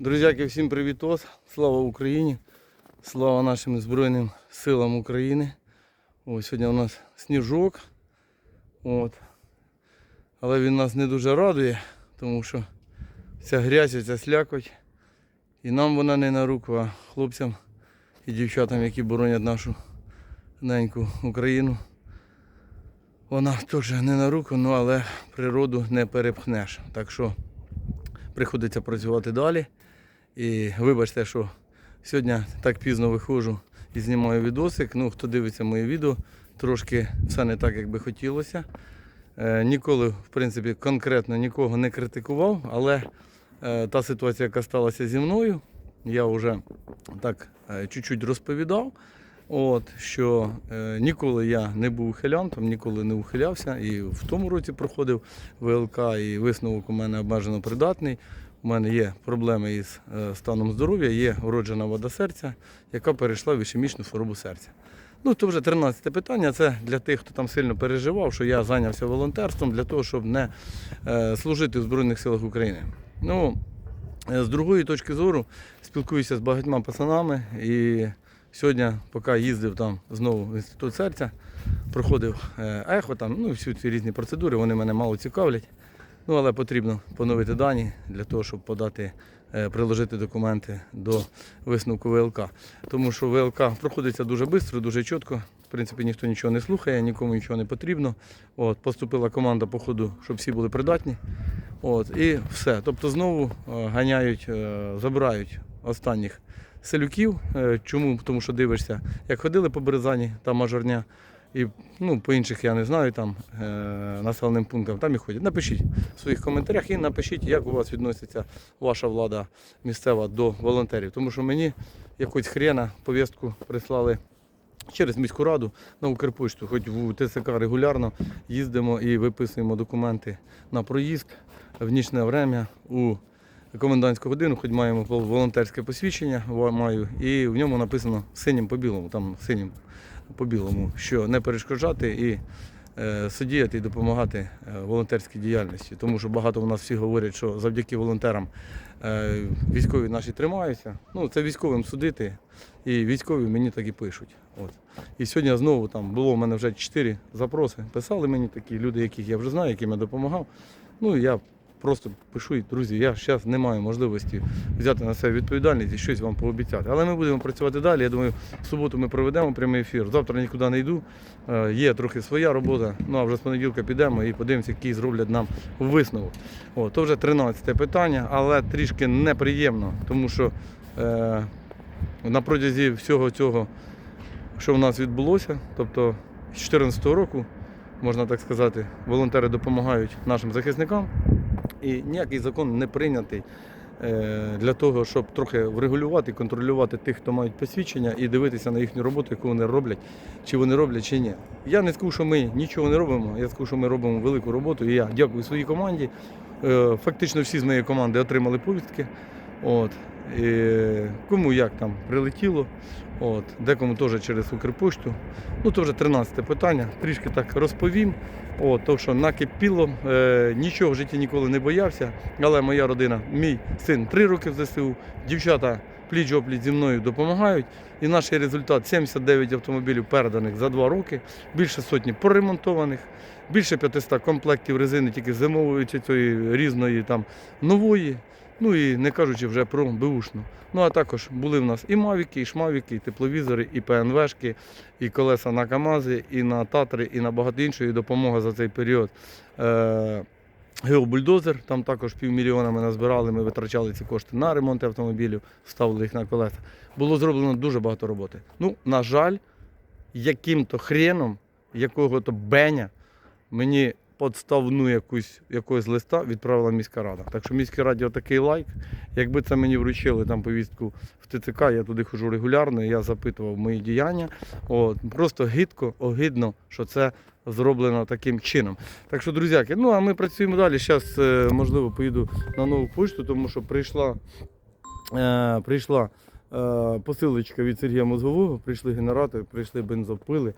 Друзяки, всім привітос! Слава Україні! Слава нашим Збройним силам України. Ось сьогодні у нас сніжок. От. Але він нас не дуже радує, тому що ця грязь, ця слякоть. І нам вона не на руку, а хлопцям і дівчатам, які боронять нашу неньку Україну. Вона теж не на руку, ну але природу не перепхнеш. Так що приходиться працювати далі. І вибачте, що сьогодні так пізно виходжу і знімаю відосик. Ну, хто дивиться моє відео, трошки все не так, як би хотілося. Е, ніколи, в принципі, конкретно нікого не критикував, але е, та ситуація, яка сталася зі мною, я вже так е, чуть-чуть розповідав. От, що е, ніколи я не був ухилянтом, ніколи не ухилявся. І в тому році проходив ВЛК, і висновок у мене обмежено придатний. У мене є проблеми із е, станом здоров'я, є уроджена вода серця, яка перейшла в ішемічну хворобу серця. Ну, то вже 13 питання. Це для тих, хто там сильно переживав, що я зайнявся волонтерством для того, щоб не е, служити в Збройних силах України. Ну, е, з другої точки зору спілкуюся з багатьма пацанами і сьогодні, поки їздив там знову в інститут серця, проходив ехо, там, ну, всі ці різні процедури, вони мене мало цікавлять. Ну, але потрібно поновити дані для того, щоб подати, е, приложити документи до висновку ВЛК. Тому що ВЛК проходиться дуже швидко, дуже чітко. В принципі, ніхто нічого не слухає, нікому нічого не потрібно. От, поступила команда по ходу, щоб всі були придатні. От, і все. Тобто знову е, ганяють, е, забирають останніх селюків. Чому? Тому що дивишся, як ходили по Березані, там мажорня, і ну, по інших я не знаю там е, населеним пунктам, там і ходять. Напишіть в своїх коментарях і напишіть, як у вас відноситься ваша влада місцева до волонтерів. Тому що мені якось хрена повістку прислали. Через міську раду на Укрпошту, хоч в ТСК регулярно їздимо і виписуємо документи на проїзд в нічне время у комендантську годину, хоч маємо волонтерське посвідчення, маю, і в ньому написано синім по білому, там синім по білому, що не перешкоджати і е, содіяти і допомагати е, волонтерській діяльності. Тому що багато у нас всі говорять, що завдяки волонтерам е, військові наші тримаються. Ну, це військовим судити, і військові мені так і пишуть. От. І сьогодні знову там було в мене вже чотири запроси. Писали мені такі люди, яких я вже знаю, яким я допомагав. Ну я просто пишу, друзі, я зараз не маю можливості взяти на себе відповідальність і щось вам пообіцяти. Але ми будемо працювати далі. Я думаю, в суботу ми проведемо прямий ефір. Завтра нікуди не йду. Е, Є трохи своя робота. Ну а вже з понеділка підемо і подивимося, який зроблять нам висновок. О, то вже 13 питання, але трішки неприємно, тому що е, на протязі всього цього, що в нас відбулося, тобто з 2014 року, можна так сказати, волонтери допомагають нашим захисникам. І ніякий закон не прийнятий е, для того, щоб трохи врегулювати, контролювати тих, хто мають посвідчення, і дивитися на їхню роботу, яку вони роблять, чи вони роблять, чи ні. Я не скажу, що ми нічого не робимо. Я скажу, що ми робимо велику роботу. І я дякую своїй команді. Е, Фактично всі з моєї команди отримали повістки. От. Кому як там прилетіло, от. декому теж через Укрпошту. Ну, вже 13 питання. Трішки так розповім. От, то, що накипіло, е, нічого в житті ніколи не боявся. Але моя родина, мій син 3 роки в ЗСУ, дівчата пліч опліч зі мною допомагають. І наш результат 79 автомобілів переданих за 2 роки, більше сотні поремонтованих, більше 500 комплектів резини, тільки зимової цієї різної там нової. Ну і не кажучи вже про беушну. Ну а також були в нас і мавіки, і шмавіки, і тепловізори, і ПНВшки, і колеса на КАМАЗи, і на Татри, і на багато іншої допомоги за цей період. Е- Геобульдозер, там також півмільйона ми назбирали, ми витрачали ці кошти на ремонт автомобілів, ставили їх на колеса. Було зроблено дуже багато роботи. Ну, на жаль, яким-то хреном, якого-то беня мені подставну якусь, якогось листа відправила міська рада. Так що міській раді отакий лайк. Якби це мені вручили там повістку в ТЦК, я туди ходжу регулярно, я запитував мої діяння. От, просто гидко, огидно, що це зроблено таким чином. Так що, друзяки, ну а ми працюємо далі. Зараз, можливо, поїду на нову почту, тому що прийшла, е, прийшла е, посилочка від Сергія Мозгового, прийшли генератори, прийшли бензопили.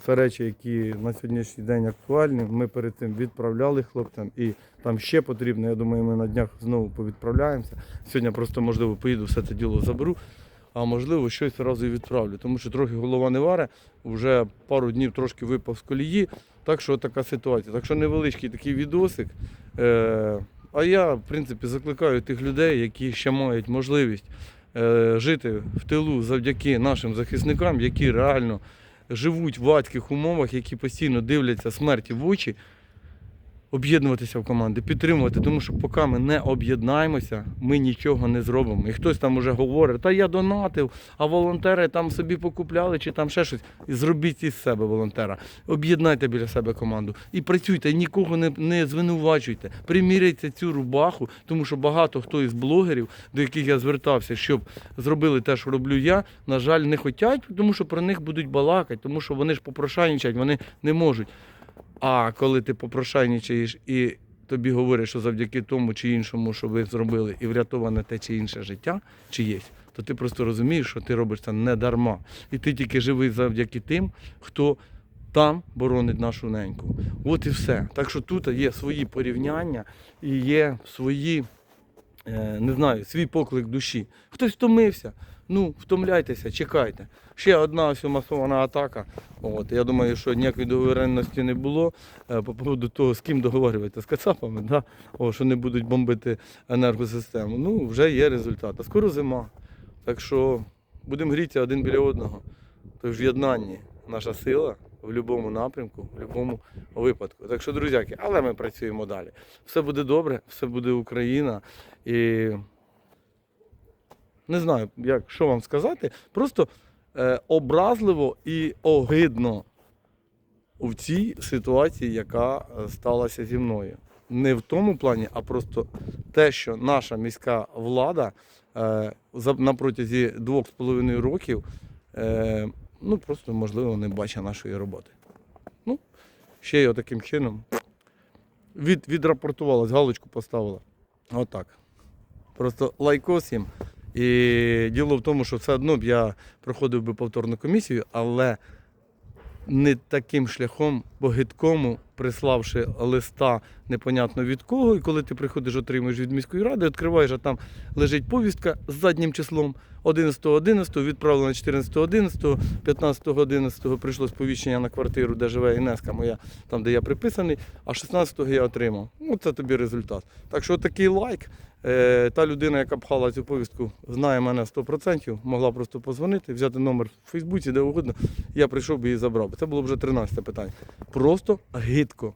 Це речі, які на сьогоднішній день актуальні. Ми перед цим відправляли хлопцям і там ще потрібно. Я думаю, ми на днях знову повідправляємося. Сьогодні просто, можливо, поїду, все це діло заберу, а можливо, щось одразу і відправлю. Тому що трохи голова не варе, вже пару днів трошки випав з колії. Так що така ситуація. Так що невеличкий такий відосик. Е, а я, в принципі, закликаю тих людей, які ще мають можливість е, жити в тилу завдяки нашим захисникам, які реально живуть в адських умовах, які постійно дивляться смерті в очі, об'єднуватися в команди, підтримувати, тому що поки ми не об'єднаємося, ми нічого не зробимо. І хтось там уже говорить, та я донатив, а волонтери там собі покупляли чи там ще щось. Зробіть із себе волонтера. Об'єднайте біля себе команду і працюйте, нікого не, не звинувачуйте. Приміряйте цю рубаху, тому що багато хто із блогерів, до яких я звертався, щоб зробили те, що роблю я, на жаль, не хочуть, тому що про них будуть балакати, тому що вони ж попрошайничать, вони не можуть. А коли ти попрошайничаєш і тобі говорять, що завдяки тому чи іншому, що ви зробили, і врятоване те чи інше життя чиєсь, то ти просто розумієш, що ти робиш це не дарма. І ти тільки живий завдяки тим, хто там боронить нашу неньку. От і все. Так що тут є свої порівняння і є свої, е, не знаю, свій поклик душі. Хтось втомився. Ну, втомляйтеся, чекайте. Ще одна ось масована атака. От, я думаю, що ніякої договореності не було е, по поводу того, з ким договорювати, з кацапами, да? О, що не будуть бомбити енергосистему. Ну, вже є результат. А скоро зима. Так що будемо грітися один біля одного. Тож в єднанні наша сила в будь-якому напрямку, в будь-якому випадку. Так що, друзяки, але ми працюємо далі. Все буде добре, все буде Україна. І не знаю, як що вам сказати. Просто е, образливо і огидно в цій ситуації, яка е, сталася зі мною. Не в тому плані, а просто те, що наша міська влада е, на протязі двох з половиною років е, ну просто можливо не бачить нашої роботи. Ну, ще й таким чином від, відрапортувалась, галочку поставила. Отак. Просто лайкос їм. І діло в тому, що все одно б я проходив би повторну комісію, але не таким шляхом по-гидкому, приславши листа непонятно від кого. І коли ти приходиш, отримуєш від міської ради, відкриваєш, а там лежить повістка з заднім числом 11.11, відправлено 14.11, 15.11 прийшло сповіщення на квартиру, де живе Інеска моя, там, де я приписаний, а 16-го я отримав. Ну, це тобі результат. Так що такий лайк. Е, Та людина, яка пхала цю повістку, знає мене 100%, могла просто позвонити, взяти номер в Фейсбуці, де угодно. Я прийшов би і забрав. Це було вже 13 питання. Просто гидко.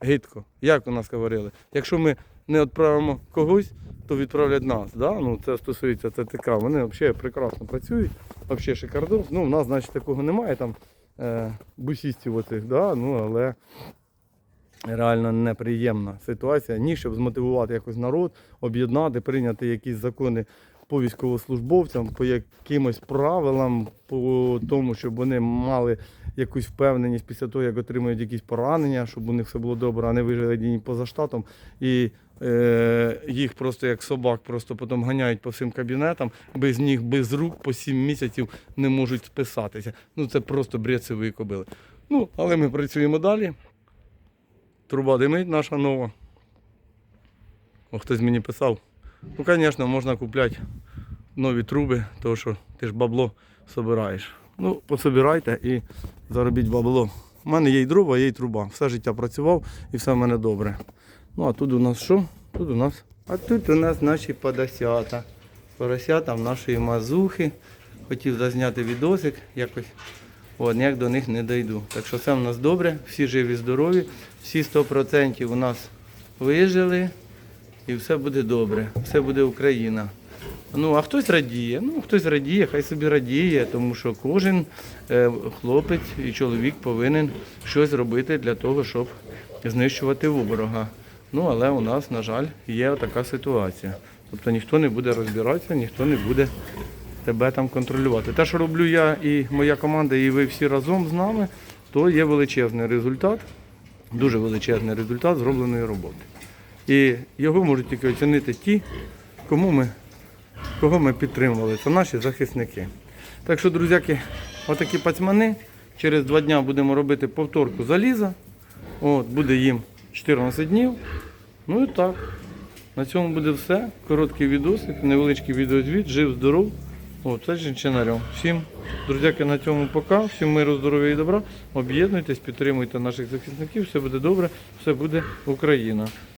Гидко. Як у нас говорили? Якщо ми не відправимо когось, то відправлять нас. Да? Ну, це стосується ТТК. Вони взагалі прекрасно працюють, взагалі шикардос. Ну, у нас, значить, такого немає там е, бусістів оцих, да? ну, але реально неприємна ситуація. Ні, щоб змотивувати якось народ, об'єднати, прийняти якісь закони по військовослужбовцям, по якимось правилам, по тому, щоб вони мали якусь впевненість після того, як отримують якісь поранення, щоб у них все було добре, а не вижені поза штатом. І е, їх просто як собак, просто потім ганяють по всім кабінетам, без ніг, без рук, по 7 місяців не можуть списатися. Ну це просто сивої кобили. Ну, але ми працюємо далі. Труба димить наша нова. О, хтось мені писав. Ну, звісно, можна купляти нові труби, тому що ти ж бабло собираєш. Ну, пособирайте і заробіть бабло. У мене є й дрова, є й труба. Все життя працював і все в мене добре. Ну а тут у нас що? Тут у нас. А тут у нас наші подосята. Поросята в нашої мазухи. Хотів зазняти відосик якось. От, ніяк до них не дойду. Так що все в нас добре, всі живі, здорові, всі 100% у нас вижили і все буде добре, все буде Україна. Ну, а хтось радіє, ну хтось радіє, хай собі радіє, тому що кожен е, хлопець і чоловік повинен щось робити для того, щоб знищувати ворога. Ну, але у нас, на жаль, є така ситуація. Тобто ніхто не буде розбиратися, ніхто не буде тебе там контролювати. Те, що роблю я і моя команда, і ви всі разом з нами, то є величезний результат, дуже величезний результат зробленої роботи. І його можуть тільки оцінити ті, кому ми, кого ми підтримували. Це наші захисники. Так що, друзяки, отакі пацьмани, Через два дня будемо робити повторку заліза. От, буде їм 14 днів. Ну і так. На цьому буде все. Короткий відосик, невеличкий відеозвіт. Жив, здоров. От, це жінчинарем. Всім, друзяки, на цьому пока. Всім миру, здоров'я і добра. Об'єднуйтесь, підтримуйте наших захисників. Все буде добре, все буде Україна.